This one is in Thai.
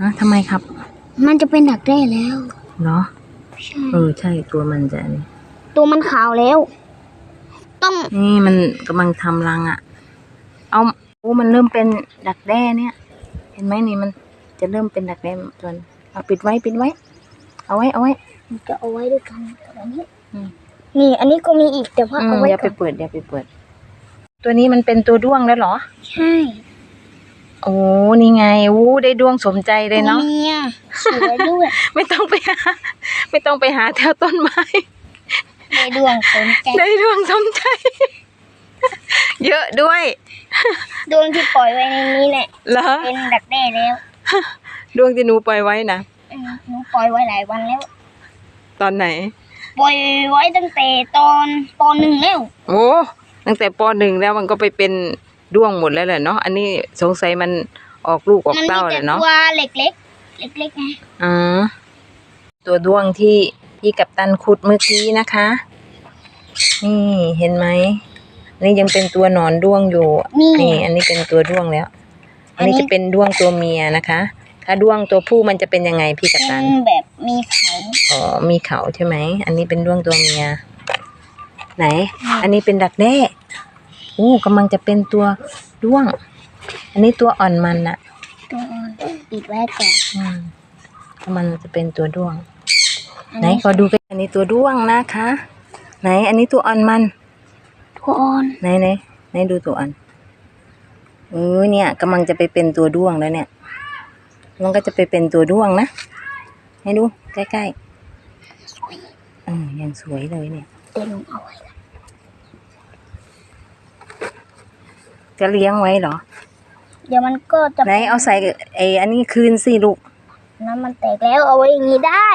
ฮะทำไมครับมันจะเป็นดักแด้แล้วเนาะใช่เออใช่ตัวมันจะนี่ตัวมันขาวแล้ว ต้องนี่มันกำลังทำรังอะ่ะ เอาโอ้มันเริ่มเป็นดักแด้เนี่ย เห็นไหมนี่มันจะเริ่มเป็นดักแด้ตัวนี้เอาปิดไว้ปิดไว้ เอาไว้เอาไว้จะเอาไว้ด้วยกันกับอันนี้อืมนี่อันนี้ก็มีอีกแต่ว่าอืเอามไว้อย่าก่ไปอนเปิดอย่าไปเปิด ตัวนี้มันเป็นตัวด้วงแล้วเหรอ ใช่ โอ้นี่ไงอู้ได้ดวงสมใจเลยเนาะตัวมียสวยด้วยไม่ต้องไปหาไม่ต้องไปหาแถวต้นไม้ในดวงสนใจ ได้ดวงสมใจ เยอะด้วย ดวงที่ปล่อยไว้ในนี้แหละเหรอเป็นดักแด้แล้ว ดวงที่หนูปล่อยไว้นะอืมหนูปล่อยไว้หลายวันแล้ว ตอนไหน ปล่อยไว้ตั้งแต่ตอนปหนึ่งแล้ว โอ้ตั้งแต่ปหนึ่งแล้วมันก็ไปเป็น ด้วงหมดแล้วแหละเนาะ อันนี้สงสัยมันออกลูกออกมัมีเต้าแต่แหละเนาะตัวเล็กๆเล็กๆไงอ๋อตัวด้วงที่พี่กับตันขุดเมื่อกี้นะคะ นี่เห็นไหมอันนี่ยังเป็นตัวหนอนด้วงอยู่ นี่นี่อันนี้เป็นตัวด้วงแล้วอันนี้อันนี้จะเป็นด้วงตัวเมียนะคะ ถ้าด้วงตัวผู้มันจะเป็นยังไงพี่กับเป็ตันนแบบมีเขาอ๋อมีเขาใช่ไหม อันนี้เป็นด้วงตัวเมีย ไหน อันนี้เป็นดักแด้ อู้กำลังจะเป็นตัวด้วง อันนี้ตัวอ่อนมันอะตัวอ่อนปิดไว้ก่อนอืมกำลังจะเป็นตัวด้วงอันไหนนี้ขอดูกันอันนี้ตัวด้วงนะคะ ไหน อันนี้ตัวอ่อนมัน ตัวอ่อนไหนไหนไหนดูตัวอ่อนเออเนี่ยกำลังจะไปเป็นตัวด้วงแล้วเนี่ยมันก็จะไปเป็นตัวด้วงนะ ให้ดูใกล้สวยๆอืมยังสวยเลยเนี่ยเดี๋ยวหนูเอาไว้ก่อน จะเลี้ยงไว้เหรอ เดี๋ยวมันก็จะไหนเอาใส่ไออันนี้คืนสิลูกน้ำมันแตกแล้วเอาไว้อย่างนี้ได้